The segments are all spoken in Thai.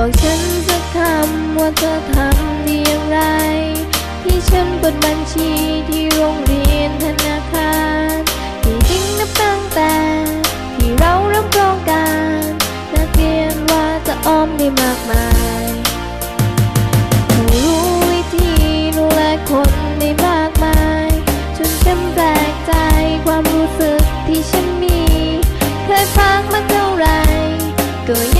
คำว่าเธอทำได้อย่างไร ที่ฉันเปิดบัญชีที่โรงเรียนธนาคารที่จริงนับตั้งแต่ ที่เราเริ่มโครงการนักเรียนว่าจะออมได้มากมายเธอรู้วิธีดูแลคนได้มากมายจนฉันแปลกใจความรู้สึกที่ฉันมี เคยพักมาเท่าไหรก็ยัง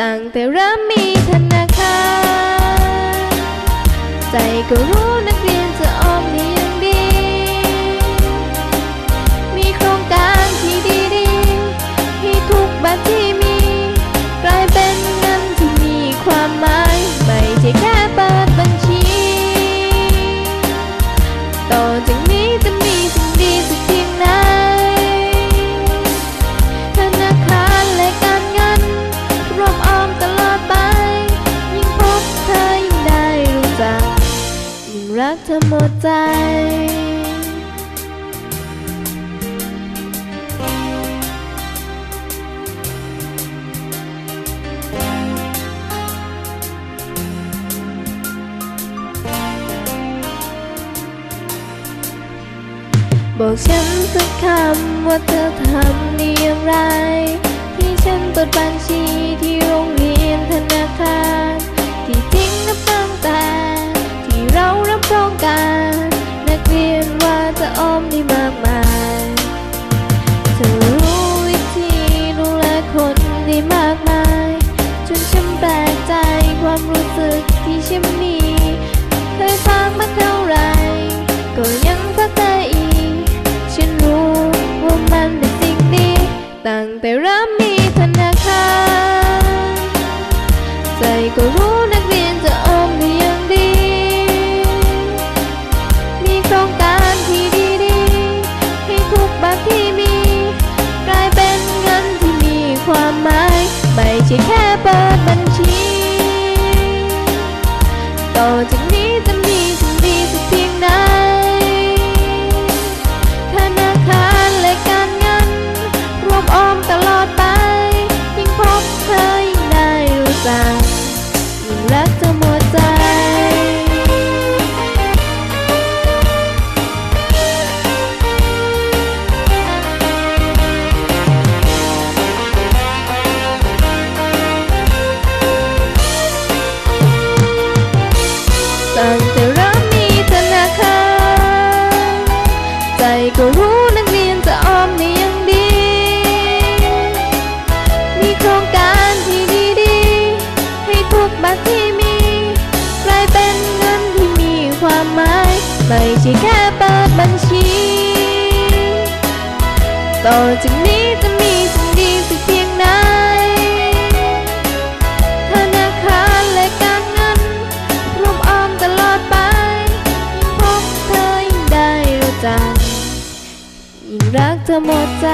ตั้งแต่เริ่มมีธนาคารใจก็รู้ รักเธอหมดใจ บอกฉันสักคำว่าเธอทำได้อย่างไร ที่ฉันเปิดบัญชีที่โรงเรียนธนาคารที่จริงนับตั้งแต่ที่ เรารับโครงการ นักเรียนว่าจะออมได้มากมายเธอรู้วิธีดูแลคนได้มากมาย จนฉันแปลกใจความรู้สึกที่ฉันมี เคยฟังมาเท่าไหรก็ยังพักได้อีก ฉันรู้ว่ามันเป็นสิ่งดี ตั้งแต่เริ่มมีธนาคารใจก็รู้ ต่อ ไม่ใช่แค่เปิดบัญชีต่อจากนี้จะมีสิ่งดีสักเพียงไหนธนาคารและการเงินรวมออมตลอดไปยิ่งพบเธอยิ่งได้รู้จักยิ่งรักเธอหมดใจ